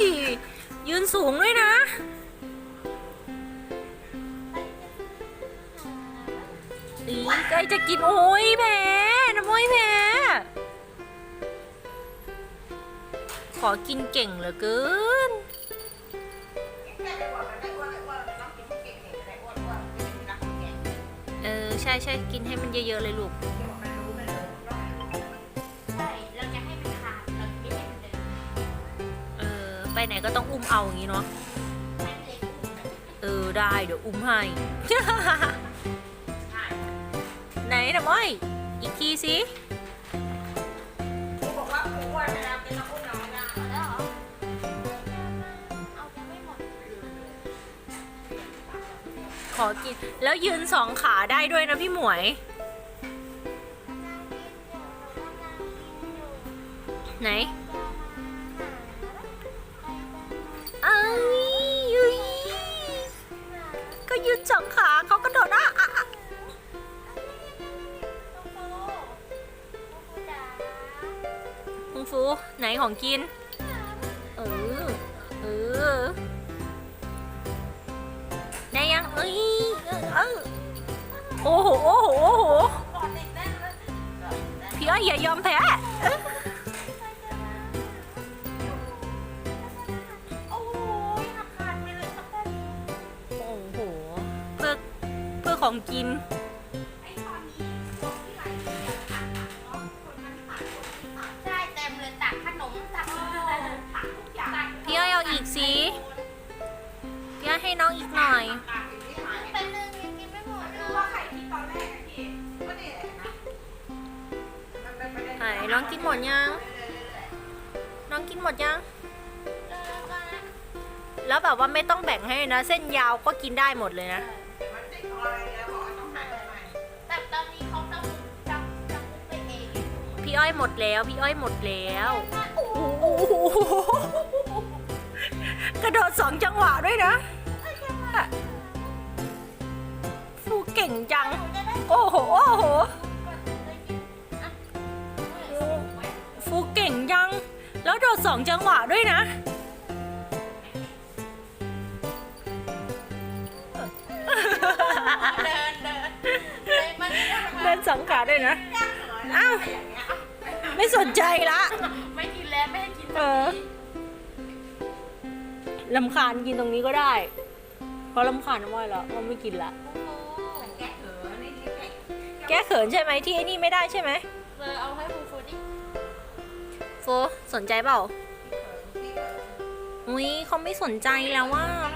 ยยืนสูงด้วยนะ อีใกล้จะกิน โอ้ยแพ้น้ำม้อยแพ้ขอกินเก่งเหลือเกิน เออ ใช่ใช่กินให้มันเยอะ ๆ เลยลูก ไปไหนก็ต้องอุ้มเอาอย่างนี้เนาะให้มันเล็กขึ้นแบบเออได้เดี๋ยวอุ้มให้ ไหนนะม้อย อีกทีสิแล้วเหรอเอาจะไม่หมดขอกิน แล้วยืนสองขาได้ด้วยนะพี่หมวย ไหน องขาเขากระโดดอะอะอะคุงฟูไหนของกิน เออ เออ ได้ยัง เอ้ยเออเออโอ้โห โอ้โห โอ้โห พี่อ้อยอย่ายอมแพ้ ของกินไอ้ตอนนี้คนที่ไหลเสียตักเนาะคนนั้นตักคนนี้ตักใช่เต็มเลยตักขนมตักตักทุกอย่างพี่อ้อยเอาอีกสิพี่อ้อยให้น้องอีกหน่อย เป็นหนึ่งยังกินไม่หมดเลยว่าใครคิดตอนแรกอะพี่ก็นี่แหละนะมันเป็นประเด็นไหนน้องกินหมดยัง น้องกินหมดยังเออก็นะแล้วแบบว่าไม่ต้องแบ่งให้นะ เส้นยาวก็กินได้หมดเลยนะ อ้อยหมดแล้วพี่อ้อยหมดแล้วโอ้โหโอ้โหกระโดดสองจังหวะด้วยนะฟูเก่งจังจะได้โอ้โหโอ้โหได้กินอะฟูเก่งจัง แล้วโดดสองจังหวะด้วยนะเดินเดินเดินมันเดินสองขาด้วยนะอ้าว ไม่สนใจละ ไม่กินแล้วไม่ให้กินเออลำคาญกินตรงนี้ก็ได้ เพราะลำคาญน้ำอ้อยแล้วว่าไม่กินละๆแกเถอะนี่ที่แกแก้เขินใช่ไหมที่ไอ้นี่ไม่ได้ใช่ไหมเออเอาให้ฟูฟูดิโฟสนใจเปล่าที่เถอะอุ้ยเขาไม่สนใจแล้วว่าเรา